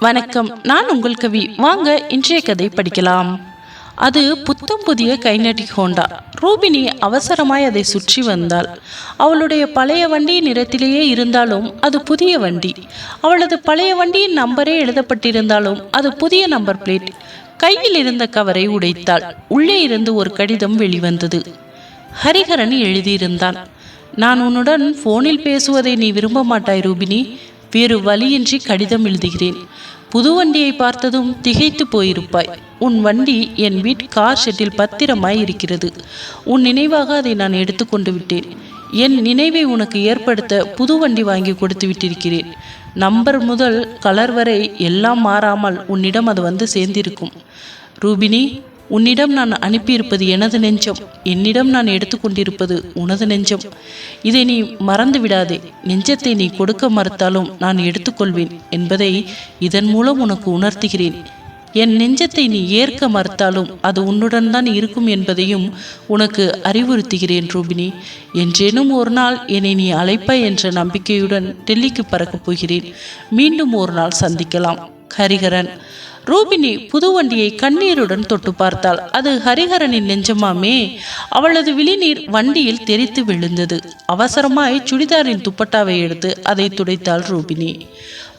வணக்கம். நான் உங்கள் கவி. வாங்க இன்றைய கதை படிக்கலாம். அது புத்தம் புதிய கைனடிக் ஹோண்டா. ரூபினி அவசரமாய் அதை சுற்றி வந்தாள். அவளுடைய பழைய வண்டி நிறத்திலேயே இருந்தாலும் அது புதிய வண்டி. அவளது பழைய வண்டியின் நம்பரே எழுதப்பட்டிருந்தாலும் அது புதிய நம்பர் பிளேட். கையில் இருந்த கவரை உடைத்தாள். உள்ளே இருந்து ஒரு கடிதம் வெளிவந்தது. ஹரிஹரன் எழுதியிருந்தான். நான் உன்னுடன் ஃபோனில் பேசுவதை நீ விரும்ப மாட்டாய் ரூபினி. வேறு வழியின்றி கடிதம் எழுதுகிறேன். புது வண்டியை பார்த்ததும் திகைத்து போயிருப்பாய். உன் வண்டி என் வீட் கார் ஷெட்டில் பத்திரமாய் இருக்கிறது உன் நினைவாக அதை நான் எடுத்துக்கொண்டு விட்டேன். என் நினைவை உனக்கு ஏற்படுத்த புது வண்டி வாங்கி கொடுத்து விட்டிருக்கிறேன். நம்பர் முதல் கலர் வரை எல்லாம் மாறாமல் உன்னிடம் அது வந்து சேர்ந்திருக்கும். ரூபினி உன்னிடம் நான் அனுப்பியிருப்பது எனது நெஞ்சம். என்னிடம் நான் எடுத்துக்கொண்டிருப்பது உனது நெஞ்சம். இதை நீ மறந்து விடாதே நெஞ்சத்தை நீ கொடுக்க மறுத்தாலும் நான் எடுத்துக்கொள்வேன் என்பதை இதன் மூலம் உனக்கு உணர்த்துகிறேன். என் நெஞ்சத்தை நீ ஏற்க மறுத்தாலும் அது உன்னுடன் தான் இருக்கும் என்பதையும் உனக்கு அறிவுறுத்துகிறேன் ரூபினி. என்றேனும் ஒரு நாள் என்னை நீ அழைப்பாய் என்ற நம்பிக்கையுடன் டெல்லிக்கு பறக்கப் போகிறேன். மீண்டும் ஒரு நாள் சந்திக்கலாம். ஹரிகரன் ரூபினி புது வண்டியை கண்ணீருடன் தொட்டு பார்த்தாள். அது ஹரிஹரனின் நெஞ்சமாமே. அவளது விழிநீர் வண்டியில் தெரித்து விழுந்தது. அவசரமாய் சுடிதாரின் துப்பட்டாவை எடுத்து அதை துடைத்தாள் ரூபினி.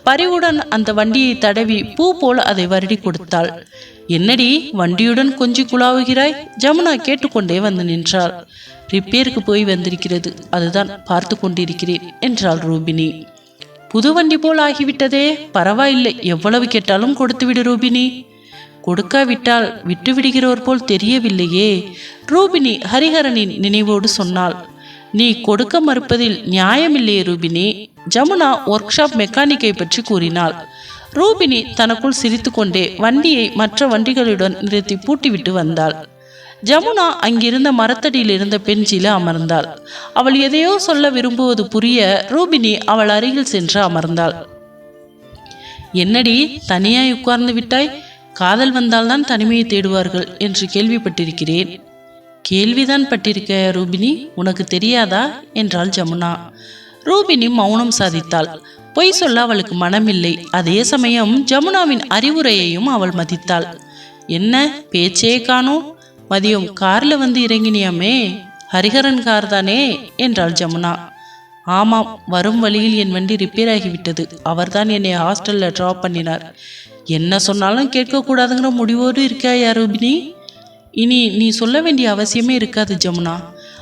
பரிவுடன் அந்த வண்டியை தடவி பூ போல அதை வருடி கொடுத்தாள். என்னடி வண்டியுடன் கொஞ்சி குழாவுகிறாய்? ஜமுனா கேட்டுக்கொண்டே வந்து நின்றாள். ரிப்பேருக்கு போய் வந்திருக்கிறது. அதுதான் பார்த்து கொண்டிருக்கிறேன் என்றாள் ரூபினி. புது வண்டி போல் ஆகிவிட்டதே. பரவாயில்லை எவ்வளவு கேட்டாலும் கொடுத்துவிடு ரூபினி. கொடுக்காவிட்டால் விட்டு விடுகிறோர் போல் தெரியவில்லையே. ரூபினி ஹரிஹரனின் நினைவோடு சொன்னாள் நீ கொடுக்க மறுப்பதில் நியாயமில்லையே ரூபினி ஜமுனா ஒர்க் ஷாப் மெக்கானிக்கை பற்றி கூறினாள். ரூபினி தனக்குள் சிரித்துக்கொண்டே வண்டியை மற்ற வண்டிகளுடன் நிறுத்தி பூட்டிவிட்டு வந்தாள். ஜமுனா அங்கிருந்த மரத்தடியில் இருந்த பெஞ்சில அமர்ந்தாள். அவள் எதையோ சொல்ல விரும்புவது புரிய ரூபினி அவள் அருகில் சென்று அமர்ந்தாள். என்னடி தனியாய் உட்கார்ந்து விட்டாய்? காதல் வந்தால்தான் தனிமையை தேடுவார்கள் என்று கேள்விப்பட்டிருக்கிறேன். கேள்விதான் பட்டிருக்க ரூபினி? உனக்கு தெரியாதா? என்றாள் ஜமுனா. ரூபினி மௌனம் சாதித்தாள். பொய் சொல்ல அவளுக்கு மனமில்லை. அதே சமயம் ஜமுனாவின் அறிவுரையையும் அவள் மதித்தாள். என்ன? பேச்சே காணோம். மதியம் கார்ல வந்து இறங்கினியாமே ஹரிஹரன் கார் தானே என்றாள் ஜமுனா. ஆமாம் வரும் வழியில் என் வண்டி ரிப்பேர் ஆகிவிட்டது. அவர்தான் என்னை ஹாஸ்டல்ல ட்ராப் பண்ணினார். என்ன சொன்னாலும் கேட்கக்கூடாதுங்கிற முடிவோடு இருக்காயா ரூபினி இனி நீ சொல்ல வேண்டிய அவசியமே இருக்காது ஜமுனா.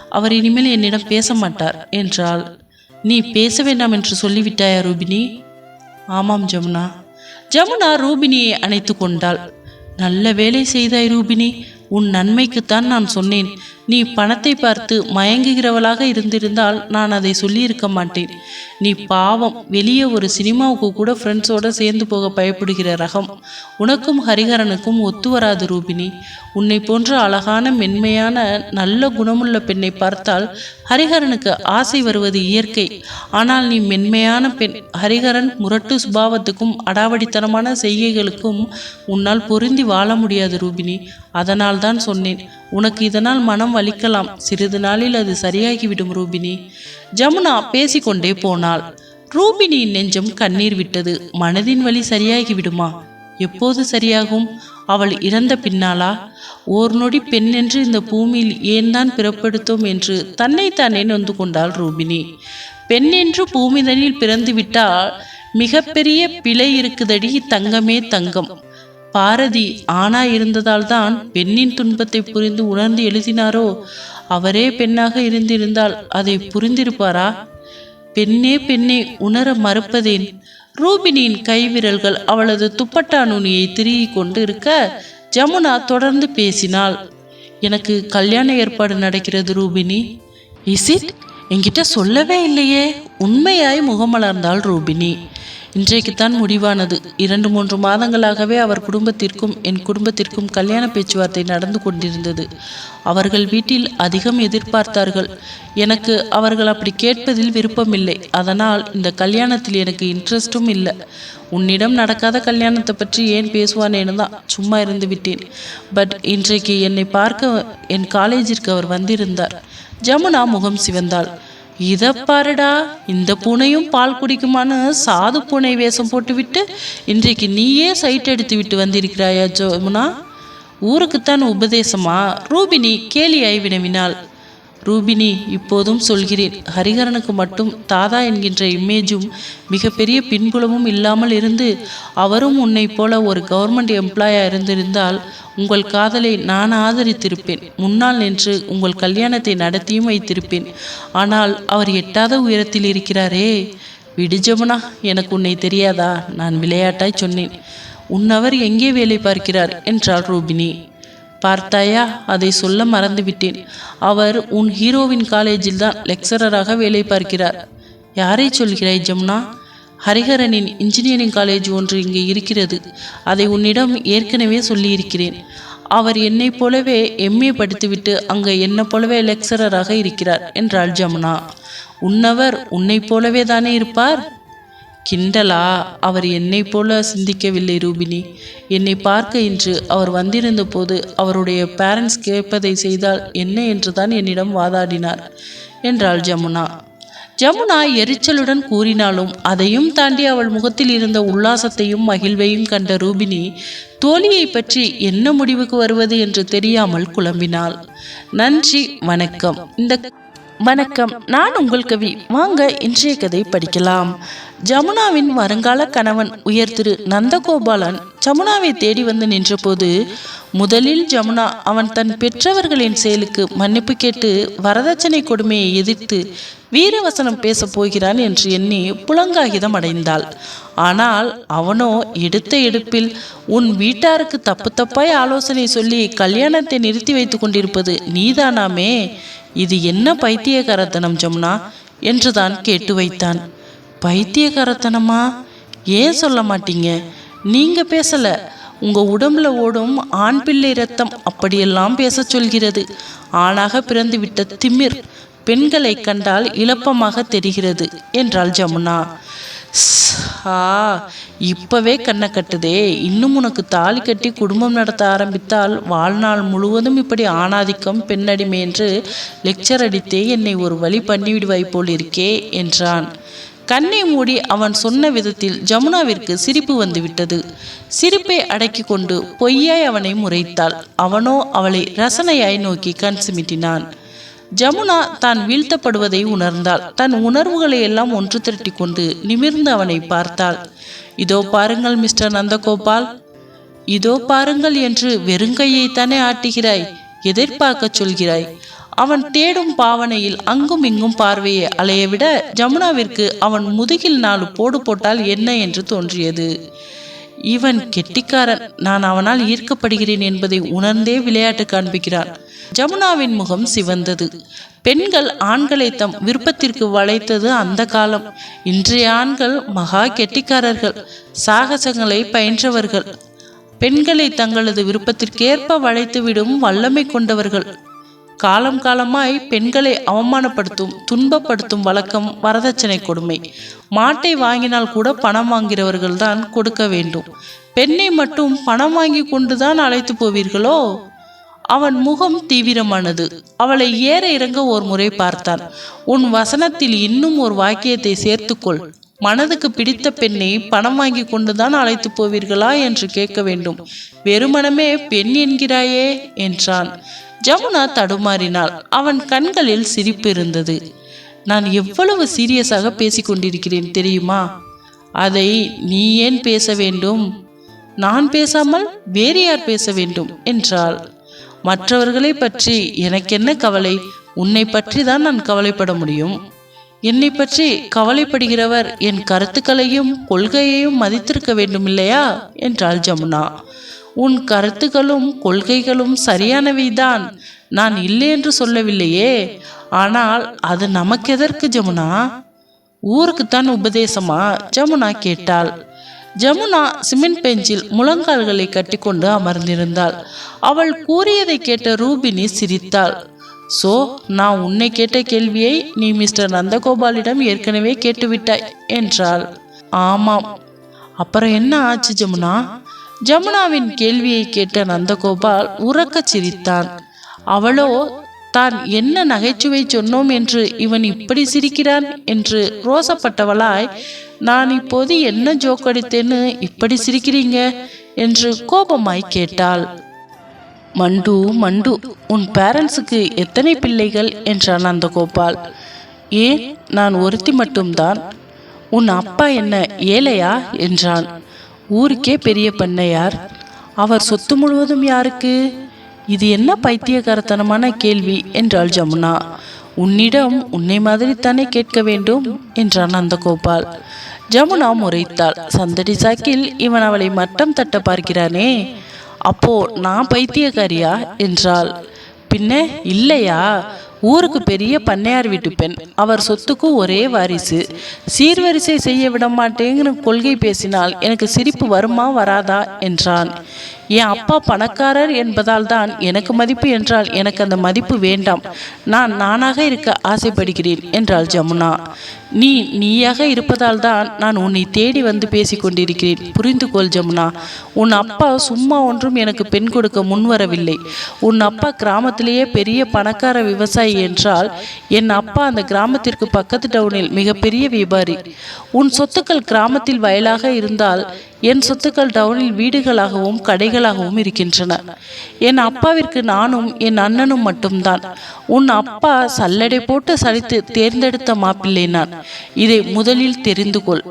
அவர் இனிமேல் என்னிடம் பேச மாட்டார் என்றால் நீ பேச வேண்டாம் என்று சொல்லிவிட்டாயா ரூபினி ஆமாம் ஜமுனா. ஜமுனா ரூபினியை அணைத்து கொண்டாள். நல்ல வேலை செய்தாய் ரூபினி. உன் நன்மைக்குத்தான் நான் சொன்னேன். நீ பணத்தை பார்த்து மயங்குகிறவளாக இருந்திருந்தால் நான் அதை சொல்லியிருக்க மாட்டேன். நீ பாவம் வெளியே ஒரு சினிமாவுக்கு கூட ஃப்ரெண்ட்ஸோட சேர்ந்து போக பயப்படுகிற ரகம். உனக்கும் ஹரிஹரனுக்கும் ஒத்து வராது ரூபினி. உன்னை போன்ற அழகான மென்மையான நல்ல குணமுள்ள பெண்ணை பார்த்தால் ஹரிஹரனுக்கு ஆசை வருவது இயற்கை. ஆனால் நீ மென்மையான பெண் ஹரிஹரன் முரட்டு சுபாவத்துக்கும் அடாவடித்தனமான செய்கைகளுக்கும் உன்னால் பொருந்தி வாழ முடியாது ரூபினி. அதனால் தான் சொன்னேன் உனக்கு இதனால் மனம் வலிக்கலாம். சிறிது நாளில் அது சரியாகிவிடும் ரூபினி. ஜமுனா பேசிக்கொண்டே போனாள். ரூபினியின் நெஞ்சம் கண்ணீர் விட்டது. மனதின் வலி சரியாகி விடுமா எப்போது சரியாகும்? அவள் இறந்த பின்னாளா? ஓர் நொடி பெண் என்று இந்த பூமியில் ஏன் தான் பிறப்பெடுத்தோம்? என்று தன்னைத்தானே நொந்து கொண்டாள் ரூபினி. பெண் என்று பூமிதனில் பிறந்து விட்டால் மிகப்பெரிய பிழை இருக்குதடி தங்கமே தங்கம். பாரதி ஆணா இருந்ததால் தான் பெண்ணின் துன்பத்தை புரிந்து உணர்ந்து எழுதினாரோ? அவரே பெண்ணாக இருந்திருந்தால் அதை புரிந்திருப்பாரா? பெண்ணே பெண்ணே உணர மறுப்பதேன்? ரூபினியின் கைவிரல்கள் அவளது துப்பட்டா நுனியை திருகி கொண்டு இருக்க ஜமுனா தொடர்ந்து பேசினாள். எனக்கு கல்யாண ஏற்பாடு நடக்கிறது ரூபினி. இஸ் இட் என்கிட்ட சொல்லவே இல்லையே. உண்மையாய் முகமலர்ந்தாள் ரூபினி. இன்றைக்குத்தான் முடிவானது. இரண்டு மூன்று மாதங்களாகவே அவர் குடும்பத்திற்கும் என் குடும்பத்திற்கும் கல்யாண பேச்சுவார்த்தை நடந்து கொண்டிருந்தது. அவர்கள் வீட்டில் அதிகம் எதிர்பார்த்தார்கள். எனக்கு அவர்கள் அப்படி கேட்பதில் விருப்பமில்லை. அதனால் இந்த கல்யாணத்தில் எனக்கு இன்ட்ரெஸ்டும் இல்லை. உன்னிடம் நடக்காத கல்யாணத்தை பற்றி ஏன் பேசுவானேன்னு தான் சும்மா இருந்து விட்டேன். பட் இன்றைக்கு என்னை பார்க்க என் காலேஜிற்கு அவர் வந்திருந்தார். ஜமுனா முகம் சிவந்தாள். இதை பாருடா இந்த பூனையும் பால் குடிக்குமான்னு சாது பூனை வேஷம் போட்டுவிட்டு இன்றைக்கு நீயே சைட் எடுத்து விட்டு வந்திருக்கிறாயா ஜோமுனா? ஊருக்குத்தான் உபதேசமா? ரூபினி கேலியாய் வினவினாள் ரூபினி இப்போதும் சொல்கிறேன் ஹரிஹரனுக்கு மட்டும் தாதா என்கின்ற இமேஜும் மிகப்பெரிய பின்புலமும் இல்லாமல் இருந்து அவரும் உன்னை போல ஒரு கவர்மெண்ட் எம்ப்ளாயா இருந்திருந்தால் உங்கள் காதலை நான் ஆதரித்திருப்பேன். முன்னால் நின்று உங்கள் கல்யாணத்தை நடத்தியும் வைத்திருப்பேன். ஆனால் அவர் எட்டாத உயரத்தில் இருக்கிறாரே. விடுஜமுனா எனக்கு உன்னை தெரியாதா? நான் விளையாட்டாய் சொன்னேன். உன்னவர் எங்கே வேலை பார்க்கிறார்? என்றாள் ரூபினி. பார்த்தாயா? அதை சொல்ல மறந்துவிட்டேன். அவர் உன் ஹீரோவின் காலேஜில் தான் லெக்சரராக வேலை பார்க்கிறார். யாரை சொல்கிறாய் ஜமுனா? ஹரிஹரனின் இன்ஜினியரிங் காலேஜ் ஒன்று இங்கே இருக்கிறது. அதை உன்னிடம் ஏற்கனவே சொல்லியிருக்கிறேன். அவர் என்னைப் போலவே எம்ஏ படித்துவிட்டு அங்கே என்னை போலவே லெக்சரராக இருக்கிறார் என்றாள் ஜமுனா. உன்னவர் உன்னைப் போலவே தானே இருப்பார்? கிண்டலா? அவர் என்னை போல சிந்திக்கவில்லை ரூபினி. என்னை பார்க்க இன்று அவர் வந்திருந்த போது அவருடைய பேரண்ட்ஸ் கேட்பதை செய்தால் என்ன என்றுதான் என்னிடம் வாதாடினார் என்றாள் ஜமுனா. ஜமுனா எரிச்சலுடன் கூறினாலும் அதையும் தாண்டி அவள் முகத்தில் இருந்த உல்லாசத்தையும் மகிழ்வையும் கண்ட ரூபினி தோழியை பற்றி என்ன முடிவுக்கு வருவது என்று தெரியாமல் குழம்பினாள். நன்றி வணக்கம். இந்த வணக்கம். நான் உங்கள் கவி. வாங்க இன்றைய கதை படிக்கலாம். ஜமுனாவின் வருங்கால கணவன் உயர் திரு நந்தகோபாலன் ஜமுனாவை தேடி வந்து நின்றபோது முதலில் ஜமுனா அவன் தன் பெற்றவர்களின் செயலுக்கு மன்னிப்பு கேட்டு வரதட்சணை கொடுமையை எதிர்த்து வீரவசனம் பேசப் போகிறான் என்று எண்ணி புலங்காகிதம் அடைந்தாள். ஆனால் அவனோ எடுத்த எடுப்பில் உன் வீட்டாருக்கு தப்பு தப்பாய் ஆலோசனை சொல்லி கல்யாணத்தை நிறுத்தி வைத்து கொண்டிருப்பது நீதானாமே? இது என்ன பைத்தியகாரத்தனம் ஜமுனா? என்றுதான் கேட்டு வைத்தான். பைத்தியகாரத்தனமா ஏன் சொல்ல மாட்டீங்க? நீங்க பேசல. உங்க உடம்புல ஓடும் ஆண் பிள்ளை ரத்தம் அப்படியெல்லாம் பேச சொல்கிறது. ஆணாக பிறந்து விட்ட திமிர் பெண்களை கண்டால் இழப்பமாக தெரிகிறது என்றாள் ஜமுனா. ஆ இப்பவே கண்ணை கட்டுதே. இன்னும் உனக்கு தாலி கட்டி குடும்பம் நடத்த ஆரம்பித்தால் வாழ்நாள் முழுவதும் இப்படி ஆணாதிக்கம் பெண்ணடிமை என்று லெக்சர் அடித்தே என்னை ஒரு வழி பண்ணிவிடுவாய் போல் இருக்கே என்றான். கண்ணை மூடி அவன் சொன்ன விதத்தில் ஜமுனாவிற்கு சிரிப்பு வந்துவிட்டது. சிரிப்பை அடக்கி கொண்டு பொய்யாய் அவனை முறைத்தாள். அவனோ அவளை ரசனையாய் நோக்கி கண் சிமிட்டினான். ஜமுனா தான் வீழ்த்தப்படுவதை உணர்ந்தாள். தன் உணர்வுகளை எல்லாம் ஒன்று திரட்டி கொண்டு நிமிர்ந்து அவனை பார்த்தாள். இதோ பாருங்கள் மிஸ்டர் நந்தகோபால். இதோ பாருங்கள் என்று வெறுங்கையைத்தானே ஆட்டுகிறாய். எதிர்பார்க்க சொல்கிறாய். அவன் தேடும் பாவனையில் அங்கும் இங்கும் பார்வையை அலையவிட ஜமுனாவிற்கு அவன் முதுகில் நாலு போடு போட்டால் என்ன என்று தோன்றியது. இவன் கெட்டிக்காரன். நான் அவனால் ஈர்க்கப்படுகிறேன் என்பதை உணர்ந்தே விளையாட்டு காண்பிக்கிறான். ஜமுனாவின் முகம் சிவந்தது. பெண்கள் ஆண்களை தம் விருப்பத்திற்கு வளைத்தது அந்த காலம். இன்றைய ஆண்கள் மகா கெட்டிக்காரர்கள் சாகசங்களை பயின்றவர்கள். பெண்களை தங்களது விருப்பத்திற்கேற்ப வளைத்துவிடும் வல்லமை கொண்டவர்கள். காலம் காலமாய் பெண்களை அவமானப்படுத்தும் துன்பப்படுத்தும் வழக்கம் வரதட்சணை கொடுமை. மாட்டை வாங்கினால் கூட பணம் வாங்கிறவர்கள் தான் கொடுக்க வேண்டும். பெண்ணை மட்டும் பணம் வாங்கி கொண்டுதான் அழைத்து போவீர்களோ? அவன் முகம் தீவிரமானது. அவளை ஏற இறங்க ஒரு முறை பார்த்தான். உன் வசனத்தில் இன்னும் ஒரு வாக்கியத்தை சேர்த்துக்கொள். மனதுக்கு பிடித்த பெண்ணை பணம் வாங்கி கொண்டுதான் அழைத்து போவீர்களா என்று கேட்க வேண்டும். வெறுமனமே பெண் என்கிறாயே? என்றான். ஜமுனா தடுமாறினாள். அவன் கண்களில் சிரிப்பு இருந்தது நான் எவ்வளவு சீரியஸாக பேசிக்கொண்டிருக்கிறேன் தெரியுமா? அதை நீ ஏன் பேச வேண்டும்? நான் பேசாமல் வேறு யார் பேச வேண்டும்? என்றாள். மற்றவர்களை பற்றி எனக்கென்ன கவலை? உன்னை பற்றி தான் நான் கவலைப்பட முடியும். என்னை பற்றி கவலைப்படுகிறவர் என் கருத்துக்களையும் கொள்கையையும் மதித்திருக்க வேண்டும் இல்லையா என்றாள் ஜமுனா. உன் கருத்துக்களும் கொள்கைகளும் சரியானவைதான். நான் இல்லை என்று சொல்லவில்லையே. ஆனால் அது நமக்கு எதற்கு ஜமுனா? ஊருக்குத்தான் உபதேசமா? ஜமுனா கேட்டாள். ஜமுனா சிமெண்ட் பெஞ்சில் முழங்கால்களை கட்டிக்கொண்டு அமர்ந்திருந்தாள். அவள் கூறியதை கேட்ட ரூபினி சிரித்தாள். சோ நான் உன்னை கேட்ட கேள்வியை நீ மிஸ்டர் நந்தகோபாலிடம் ஏற்கனவே கேட்டுவிட்டாய் என்றாள். ஆமாம். அப்புறம் என்ன ஆச்சு ஜமுனா? ஜமுனாவின் கேள்வியை கேட்ட நந்தகோபால் உறக்கச் சிரித்தான். அவளோ தான் என்ன நகைச்சுவை சொன்னோம் என்று இவன் இப்படி சிரிக்கிறான்? என்று ரோசப்பட்டவளாய் நான் இப்போது என்ன ஜோக் அடித்தேன்னு இப்படி சிரிக்கிறீங்க? என்று கோபமாய் கேட்டாள். மண்டு மண்டு உன் பேரண்ட்ஸுக்கு எத்தனை பிள்ளைகள்? என்றான் அந்த கோபால் ஏன் நான் ஒருத்தி மட்டும்தான். உன் அப்பா என்ன ஏழையா? என்றான். ஊருக்கே பெரிய பண்ணையார் அவர் சொத்து முழுவதும் யாருக்கு? இது என்ன பைத்தியகாரத்தனமான கேள்வி என்றாள் ஜமுனா. உன்னிடம் உன்னை மாதிரி தானே கேட்க வேண்டும் என்றான் நந்தகோபால். ஜமுனா முறைத்தாள். சந்தடி சாக்கில் இவன் அவளை மட்டம் தட்ட பார்க்கிறானே. அப்போ நான் பைத்தியக்காரியா? என்றாள். பின்ன இல்லையா? ஊருக்கு பெரிய பண்ணையார் வீட்டு பெண். அவர் சொத்துக்கு ஒரே வாரிசு. சீர்வரிசை செய்ய விட மாட்டேங்கிற கொள்கை பேசினால் எனக்கு சிரிப்பு வருமா வராதா? என்றான். என் அப்பா பணக்காரர் என்பதால் தான் எனக்கு மதிப்பு என்றால் எனக்கு அந்த மதிப்பு வேண்டாம். நான் நானாக இருக்க ஆசைப்படுகிறேன் என்றாள் ஜமுனா. நீ நீயாக இருப்பதால் தான் நான் உன்னை தேடி வந்து பேசிக்கொண்டிருக்கிறேன் புரிந்து கொள் ஜமுனா. உன் அப்பா சும்மா ஒன்றும் எனக்கு பெண் கொடுக்க முன்வரவில்லை உன் அப்பா கிராமத்திலேயே பெரிய பணக்கார விவசாயி என்றால் என் அப்பா அந்த கிராமத்திற்கு பக்கத்து டவுனில் மிகப்பெரிய வியாபாரி. உன் சொத்துக்கள் கிராமத்தில் வயலாக இருந்தால் என் சொத்துக்கள் டவுனில் வீடுகளாகவும் கடைகளாகவும் இருக்கின்றன. என் அப்பாவிற்கு நானும் என் அண்ணனும் மட்டும்தான். உன் அப்பா சல்லடை போட்டு சலித்து தேர்ந்தெடுத்த மாப்பிள்ளை நான். இதை முதலில் தெரிந்து கொள்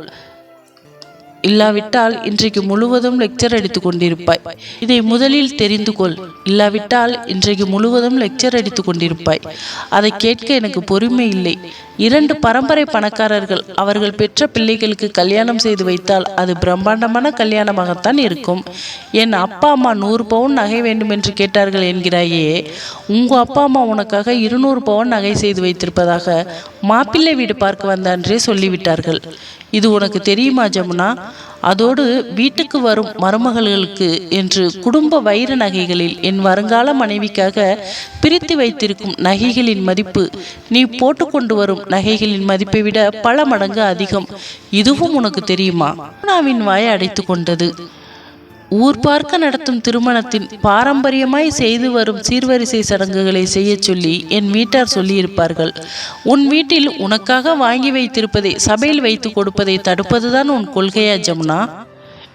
இல்லாவிட்டால் இன்றைக்கு முழுவதும் லெக்சர் அடித்துக் கொண்டிருப்பாய். இதை முதலில் தெரிந்து கொள். இல்லாவிட்டால் இன்றைக்கு முழுவதும் லெக்சர் அடித்துக் கொண்டிருப்பாய். அதை கேட்க எனக்கு பொறுமை இல்லை. இரண்டு பரம்பரை பணக்காரர்கள் அவர்கள் பெற்ற பிள்ளைகளுக்கு கல்யாணம் செய்து வைத்தால் அது பிரம்மாண்டமான கல்யாணமாகத்தான் இருக்கும். என் அப்பா அம்மா நூறு பவுன் நகை வேண்டும் என்று கேட்டார்கள் என்கிறாயே. உங்க அப்பா அம்மா உனக்காக இருநூறு பவுன் நகை செய்து வைத்திருப்பதாக மாப்பிள்ளை வீடு பார்க்க வந்த அன்றே சொல்லிவிட்டார்கள். இது உனக்கு தெரியுமா ஜமுனா? அதோடு வீட்டுக்கு வரும் மருமகள்களுக்கு என்று குடும்ப வைர நகைகளில் என் வருங்கால மனைவிக்காக பிரித்து வைத்திருக்கும் நகைகளின் மதிப்பு நீ போட்டுக்கொண்டு வரும் நகைகளின் மதிப்பை விட பல மடங்கு அதிகம். இதுவும் உனக்கு தெரியுமா? ஜமுனாவின் வாயை அடைத்து கொண்டது. ஊர் பார்க்க நடத்தும் திருமணத்தின் பாரம்பரியமாய் செய்து வரும் சீர்வரிசை சடங்குகளை செய்ய சொல்லி என் வீட்டார் சொல்லியிருப்பார்கள். உன் வீட்டில் உனக்காக வாங்கி வைத்திருப்பதை சபையில் வைத்து கொடுப்பதை தடுப்பதுதான் உன் கொள்கையா ஜமுனா?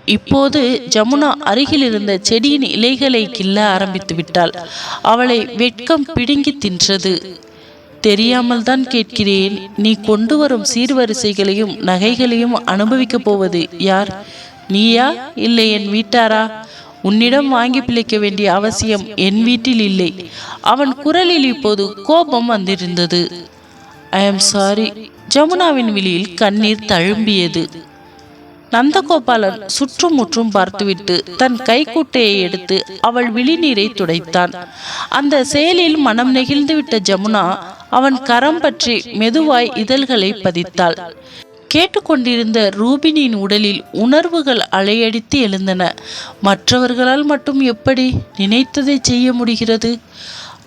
இப்போது ஜமுனா அருகில் இருந்த செடியின் இலைகளை கிள்ள ஆரம்பித்து விட்டாள். அவளை வெட்கம் பிடுங்கி தின்றது. தெரியாமல் தான் கேட்கிறேன் நீ கொண்டு வரும் சீர்வரிசைகளையும் நகைகளையும் அனுபவிக்கப் போவது யார்? நீயா இல்லை என் வீட்டாரா? உன்னிடம் வாங்கி பிழைக்க வேண்டிய அவசியம் என் வீட்டில் இல்லை. அவன் குரலில் இப்போது கோபம் வந்திருந்தது. ஐ எம் சாரி ஜமுனாவின் விழியில் கண்ணீர் தழும்பியது. நந்தகோபாலன் சுற்றுமுற்றும் பார்த்துவிட்டு தன் கைக்குட்டையை எடுத்து அவள் விழிநீரை துடைத்தான். அந்த செயலில் மனம் நெகிழ்ந்துவிட்ட ஜமுனா அவன் கரம் பற்றி மெதுவாய் இதழ்களை பதித்தாள். கேட்டுக்கொண்டிருந்த ரூபினியின் உடலில் உணர்வுகள் அலையடித்து எழுந்தன. மற்றவர்களால் மட்டும் எப்படி நினைத்ததை செய்ய முடிகிறது?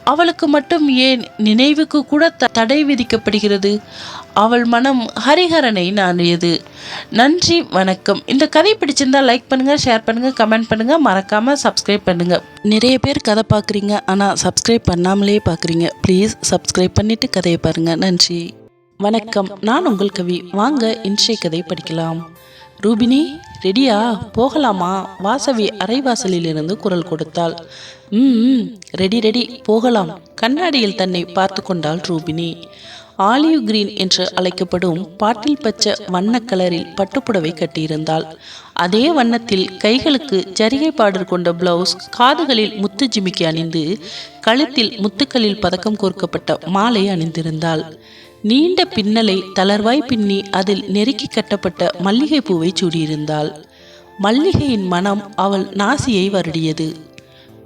அவளுக்கு மட்டும் ஏன் நினைவுக்கு கூட த- தடை விதிக்கப்படுகிறது? அவள் மனம் ஹரிஹரனை நாடியது. நன்றி வணக்கம். இந்த கதை பிடிச்சிருந்தா லைக் பண்ணுங்க ஷேர் பண்ணுங்க கமெண்ட் பண்ணுங்க. மறக்காம சப்ஸ்கிரைப் பண்ணுங்க. நிறைய பேர் கதை பார்க்குறீங்க ஆனால் சப்ஸ்கிரைப் பண்ணாமலே பார்க்குறீங்க. ப்ளீஸ் சப்ஸ்கிரைப் பண்ணிட்டு கதையை பாருங்க. நன்றி. வணக்கம். நான் உங்கள் கவி. வாங்க இன்றைய கதை படிக்கலாம். ரூபினி ரெடியா? போகலாமா? வாசவி அரைவாசலிலிருந்து குரல் கொடுத்தாள். ம் ரெடி ரெடி. போகலாம். கண்ணாடியில் தன்னை பார்த்து கொண்டாள் ரூபினி. ஆலிவ் கிரீன் என்று அழைக்கப்படும் பாட்டில் பச்சை வண்ண கலரில் பட்டுப்புடவை கட்டியிருந்தாள். அதே வண்ணத்தில் கைகளுக்கு ஜரிகை பாடர் கொண்ட பிளவுஸ் காதுகளில் முத்து ஜிமிக்கி அணிந்து கழுத்தில் முத்துக்களில் பதக்கம் கோர்க்கப்பட்ட மாலை அணிந்திருந்தாள். நீண்ட பின்னலை தளர்வாய் பின்னி அதில் நெருக்கி கட்டப்பட்ட மல்லிகை பூவை சூடியிருந்தாள். மல்லிகையின் மனம் அவள் நாசியை வருடியது.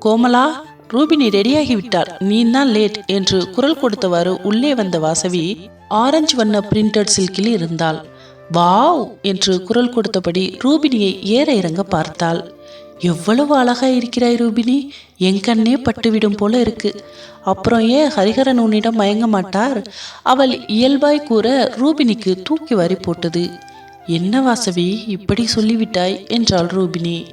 கோமலா ரூபினி ரெடியாகிவிட்டாள் நீ தான் லேட் என்று குரல் கொடுத்தவாறு உள்ளே வந்த வாசவி ஆரஞ்சு வண்ண பிரிண்டட் சில்கில் இருந்தாள். வாவ் என்று குரல் கொடுத்தபடி ரூபினியை ஏற இறங்க பார்த்தாள். எவ்வளவு அழகாக இருக்கிறாய் ரூபினி? என் கண்ணே பட்டுவிடும் போல இருக்கு. அப்புறம் ஏன் ஹரிஹரன் உன்னிடம் மயங்க மாட்டார்? அவள் இயல்பாய் கூற ரூபினிக்கு தூக்கி வாரி போட்டது. என்ன வாசவி இப்படி சொல்லிவிட்டாய்? என்றாள் ரூபினி.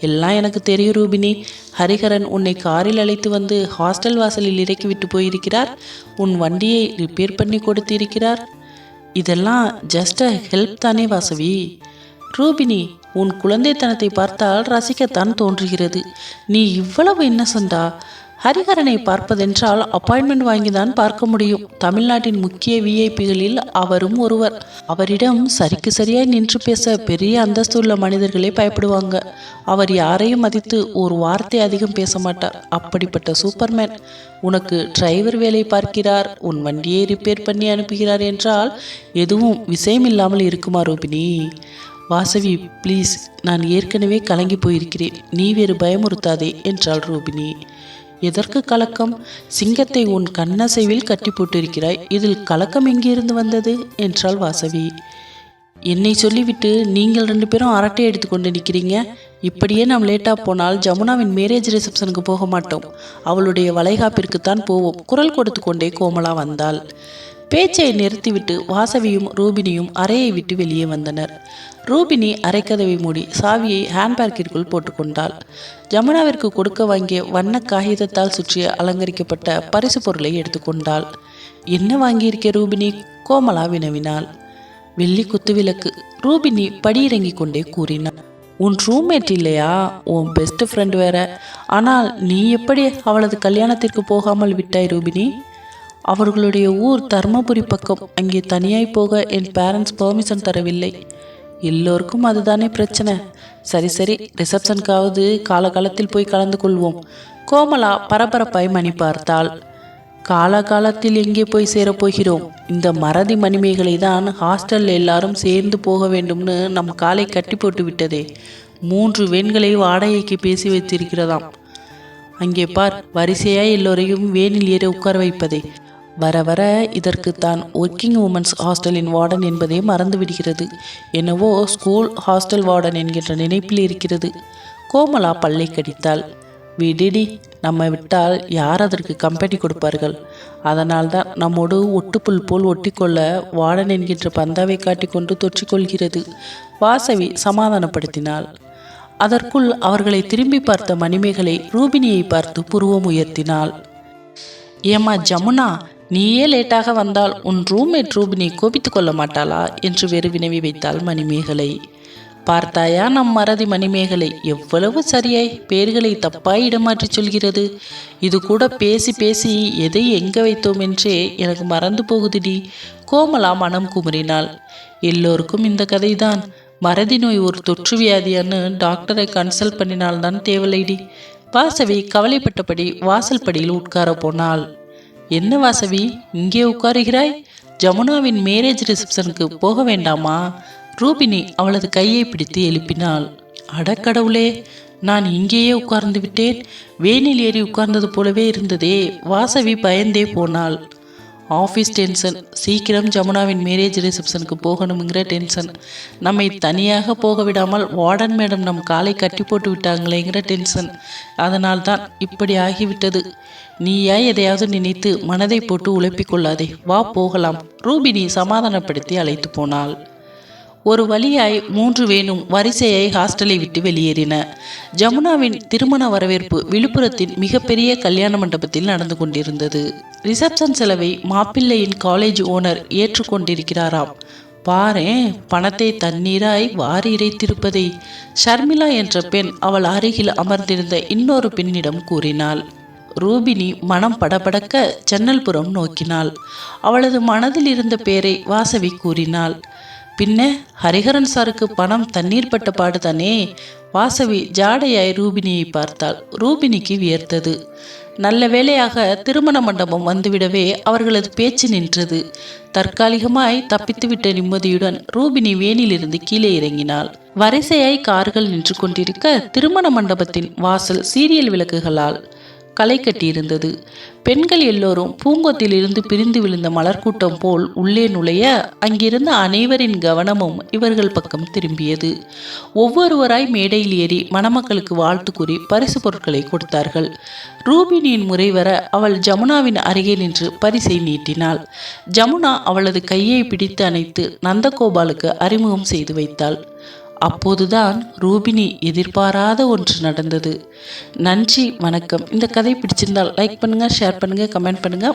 எல்லாம் எனக்கு தெரியும் ரூபினி. ஹரிஹரன் உன்னை காரில் அழைத்து வந்து ஹாஸ்டல் வாசலில் இறக்கி விட்டு போயிருக்கிறார். உன் வண்டியை ரிப்பேர் பண்ணி கொடுத்திருக்கிறார். இதெல்லாம் ஜஸ்ட் அ ஹெல்ப் தானே வாசவி. ரூபினி உன் குழந்தைத்தனத்தை பார்த்தால் ரசிக்கத்தான் தோன்றுகிறது. நீ இவ்வளவு இன்னசென்டா ஹரிஹரனை பார்ப்பதென்றால் அப்பாயின்மெண்ட் வாங்கிதான் பார்க்க முடியும். தமிழ்நாட்டின் முக்கிய விஐபிகளில் அவரும் ஒருவர். அவரிடம் சரிக்கு சரியாய் நின்று பேச பெரிய அந்தஸ்து உள்ள மனிதர்களே பயப்படுவாங்க. அவர் யாரையும் மதித்து ஒரு வார்த்தை அதிகம் பேச மாட்டார். அப்படிப்பட்ட சூப்பர்மேன். உனக்கு டிரைவர் வேலை பார்க்கிறார். உன் வண்டியை ரிப்பேர் பண்ணி அனுப்புகிறார் என்றால் எதுவும் விஷயம் இல்லாமல் இருக்குமா ரூபினி? வாசவி ப்ளீஸ் நான் ஏற்கனவே கலங்கி போயிருக்கிறேன். நீ வேறு பயமுறுத்தாதே என்றாள் ரூபினி. எதற்கு கலக்கம்? சிங்கத்தை உன் கண்ணசைவில் கட்டி போட்டிருக்கிறாய். இதில் கலக்கம் எங்கிருந்து வந்தது? என்றாள் வாசவி. என்னை சொல்லிவிட்டு நீங்கள் ரெண்டு பேரும் அரட்டை எடுத்துக்கொண்டு நிற்கிறீங்க? இப்படியே நாம் லேட்டாக போனால் ஜமுனாவின் மேரேஜ் ரிசப்ஷனுக்கு போக மாட்டோம். அவளுடைய வளைகாப்பிற்குத்தான் போவோம். குரல் கொடுத்து கொண்டே கோமலா வந்தாள். பேச்சை நிறுத்திவிட்டு வாசவியும் ரூபினியும் அறையை விட்டு வெளியே வந்தனர். ரூபினி அரைக்கதவை மூடி சாவியை ஹேண்ட்பேக்கிற்குள் போட்டுக்கொண்டாள். ஜமுனாவிற்கு கொடுக்க வாங்கிய வண்ண காகிதத்தால் சுற்றி அலங்கரிக்கப்பட்ட பரிசு பொருளை எடுத்துக்கொண்டாள். என்ன வாங்கியிருக்க ரூபினி? கோமலா வினவினாள். வெள்ளி குத்துவிளக்கு ரூபினி படியிறங்கி கொண்டே கூறினாள். உன் ரூம்மேட் இல்லையா? உன் பெஸ்ட் ஃப்ரெண்ட் வேற. ஆனால் நீ எப்படி அவளது கல்யாணத்திற்கு போகாமல் விட்டாய் ரூபினி? அவர்களுடைய ஊர் தர்மபுரி பக்கம். அங்கே தனியாய் போக என் பேரண்ட்ஸ் பெர்மிஷன் தரவில்லை. எல்லோருக்கும் அதுதானே பிரச்சனை. சரி சரி ரிசப்ஷனுக்காவது காலகாலத்தில் போய் கலந்து கொள்வோம். கோமலா பரபரப்பாய் மணி பார்த்தாள். காலகாலத்தில் எங்கே போய் சேரப்போகிறோம் இந்த மறதி மணிமேகலை தான் ஹாஸ்டல் எல்லாரும் சேர்ந்து போக வேண்டும்னு நம் காலை கட்டி போட்டு விட்டதே மூன்று வேன்களை வாடகைக்கு பேசி வைத்திருக்கிறதாம். அங்கே பார் வரிசையாய் எல்லோரையும் வேனில் ஏற உட்கார வைப்பதே. வர வர இதற்கு தான் ஒர்க்கிங் உமன்ஸ் ஹாஸ்டலின் வார்டன் என்பதே மறந்து விடுகிறது என்னவோ ஸ்கூல் ஹாஸ்டல் வார்டன் என்கின்ற நினைப்பில் இருக்கிறது. கோமலா பல்லை கடித்தாள். விடிடி நம்ம விட்டால் யார் அதற்கு கம்பெனி கொடுப்பார்கள்? அதனால்தான் நம்மோடு ஒட்டுப்புல் போல் ஒட்டிக்கொள்ள வார்டன் என்கின்ற பந்தாவை காட்டிக்கொண்டு தொற்றிக்கொள்கிறது. வாசவி சமாதானப்படுத்தினாள். அதற்குள் அவர்களை திரும்பி பார்த்த மணிமேகலை ரூபினியை பார்த்து புருவம் உயர்த்தினாள். ஏம்மா ஜமுனா நீயே லேட்டாக வந்தால் உன் ரூம்மேட் ரூபினி கோபித்து கொள்ள மாட்டாளா? என்று வெறு வினவி வைத்தாள் மணிமேகலை. பார்த்தாயா நம் மறதி மணிமேகலை எவ்வளவு சரியாய் பேர்களை தப்பாய் இடமாற்றிச் சொல்கிறது? இது கூட பேசி பேசி எதை எங்க வைத்தோம் என்றே எனக்கு மறந்து போகுதுடி. கோமலா மனம் குமுறினாள். எல்லோருக்கும் இந்த கதைதான். மறதி நோய் ஒரு தொற்று வியாதியான்னு டாக்டரை கன்சல்ட் பண்ணினால்தான் தேவலைடி வாசவி கவலைப்பட்டபடி வாசல் படியில் உட்கார போனாள். என்ன வாசவி இங்கே உட்காருகிறாய்? ஜமுனாவின் மேரேஜ் ரிசப்ஷனுக்கு போக வேண்டாமா? ரூபினி அவளது கையை பிடித்து எழுப்பினாள். அடக்கடவுளே நான் இங்கேயே உட்கார்ந்து விட்டேன். வேனில் ஏறி உட்கார்ந்தது போலவே இருந்ததே. வாசவி பயந்தே போனாள். ஆஃபீஸ் டென்ஷன் சீக்கிரம் ஜமுனாவின் மேரேஜ் ரிசப்ஷனுக்கு போகணுங்கிற டென்ஷன் நம்மை தனியாக போக விடாமல் வார்டன் மேடம் நம் காலை கட்டி போட்டு விட்டாங்களேங்கிற டென்ஷன் அதனால் தான் இப்படி ஆகிவிட்டது. நீயா எதையாவது நினைத்து மனதை போட்டு உழைப்பிக் கொள்ளாதே வா போகலாம். ரூபினி சமாதானப்படுத்தி அழைத்து போனாள். ஒரு வழியாய் மூன்று வேணும் வரிசையை ஹாஸ்டலை விட்டு வெளியேறின. ஜமுனாவின் திருமண வரவேற்பு விழுப்புரத்தின் மிகப்பெரிய கல்யாண மண்டபத்தில் நடந்து கொண்டிருந்தது. ரிசப்ஷன் செலவை மாப்பிள்ளையின் காலேஜ் ஓனர் ஏற்றுக்கொண்டிருக்கிறாராம் பாரேன் பணத்தை தண்ணீராய் வாரி இறைத்திருப்பதை. ஷர்மிளா என்ற பெண் அவள் அருகில் அமர்ந்திருந்த இன்னொரு பெண்ணிடம் கூறினாள். ரூபினி மனம் படபடக்க ஜன்னல்புறம் நோக்கினாள். அவளது மனதில் இருந்த பேரை வாசவி கூறினாள். பின்ன ஹரிஹரன் சாருக்கு பணம் தண்ணீர் பட்ட பாடுதானே? வாசவி ஜாடையாய் ரூபினியை பார்த்தாள். ரூபினிக்கு வியர்த்தது. நல்ல வேளையாக திருமண மண்டபம் வந்துவிடவே அவர்களது பேச்சு நின்றது. தற்காலிகமாய் தப்பித்துவிட்ட நிம்மதியுடன் ரூபினி வேனிலிருந்து கீழே இறங்கினாள். வரிசையாய் கார்கள் நின்று கொண்டிருக்க திருமண மண்டபத்தின் வாசல் சீரியல் விளக்குகளால் களை கட்டியிருந்தது. பெண்கள் எல்லோரும் பூங்கொத்திலிருந்து பிரிந்து விழுந்த மலர்க்கூட்டம் போல் உள்ளே நுழைய அங்கிருந்த அனைவரின் கவனமும் இவர்கள் பக்கம் திரும்பியது. ஒவ்வொருவராய் மேடையில் ஏறி மணமக்களுக்கு வாழ்த்து கூறி பரிசு பொருட்களை கொடுத்தார்கள். ரூபினியின் முறை வர அவள் ஜமுனாவின் அருகே நின்று பரிசை நீட்டினாள். ஜமுனா அவளது கையை பிடித்து அணைத்து நந்தகோபாலுக்கு அறிமுகம் செய்து வைத்தாள். அப்போதுதான் ரூபினி எதிர்பாராத ஒன்று நடந்தது. நன்றி வணக்கம். இந்த கதை பிடிச்சிருந்தால் லைக் பண்ணுங்கள் ஷேர் பண்ணுங்கள் கமெண்ட் பண்ணுங்கள்